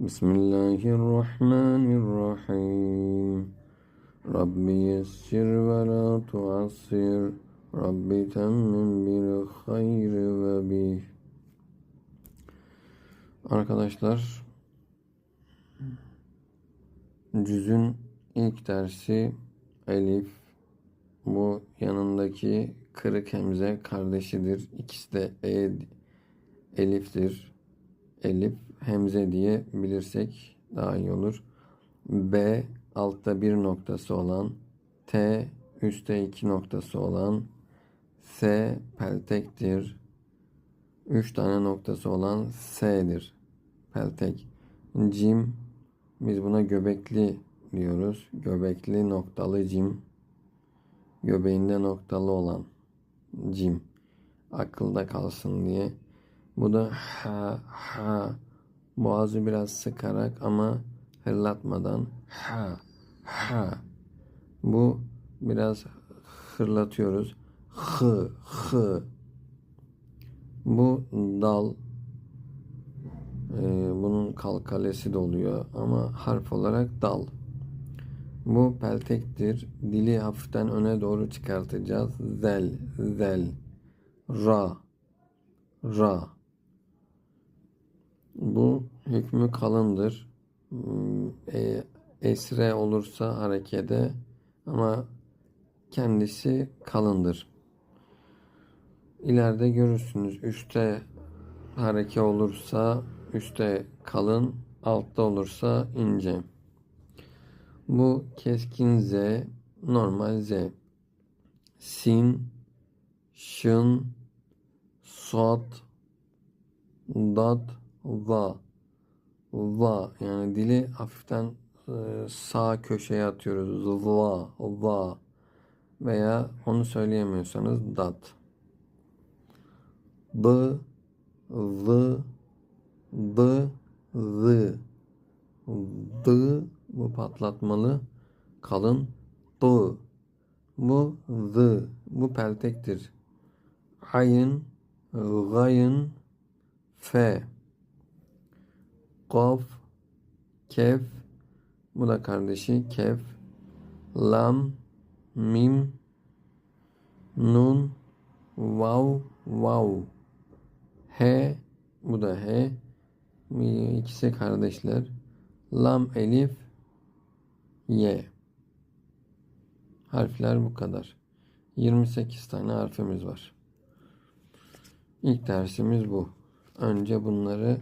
بسم الله الرحمن الرحيم رب يسر ولا تعسر رب تمم بالخير وبه Arkadaşlar cüzün ilk dersi Elif bu yanındaki kırık hemze kardeşidir. İkisi de E Elif'tir. Elif hemze diye bilirsek daha iyi olur. B altta bir noktası olan T üstte iki noktası olan S peltektir. Üç tane noktası olan S'dir. Peltek. Cim biz buna göbekli diyoruz. Göbekli noktalı cim. Göbeğinde noktalı olan cim. Akılda kalsın diye. Bu da ha ha. Boğazı biraz sıkarak ama hırlatmadan ha ha. Bu biraz hırlatıyoruz. Hı hı. Bu dal. Ee, bunun kalkalesi de oluyor ama harf olarak dal. Bu peltektir. Dili hafiften öne doğru çıkartacağız. Zel, zel, ra, ra. Bu hükmü kalındır. Hmm, E, esre olursa harekede ama kendisi kalındır. İleride görürsünüz. Üste hareke olursa üste kalın, altta olursa ince. Bu keskin Z, normal Z. Sin, şın, sot, dat, va. Va yani dili hafiften e, sağ köşeye atıyoruz. Va, va. Veya onu söyleyemiyorsanız dat. B, V, D, Z. D bu patlatmalı kalın D. Bu Z. Bu peltektir. Ayın, gayın, F. Kaf, kef. Bu da kardeşi kef. Lam, mim, nun, vav, vav. H, bu da H. İkisi kardeşler. Lam, elif, Y. Harfler bu kadar. 28 tane harfimiz var. İlk dersimiz bu. Önce bunları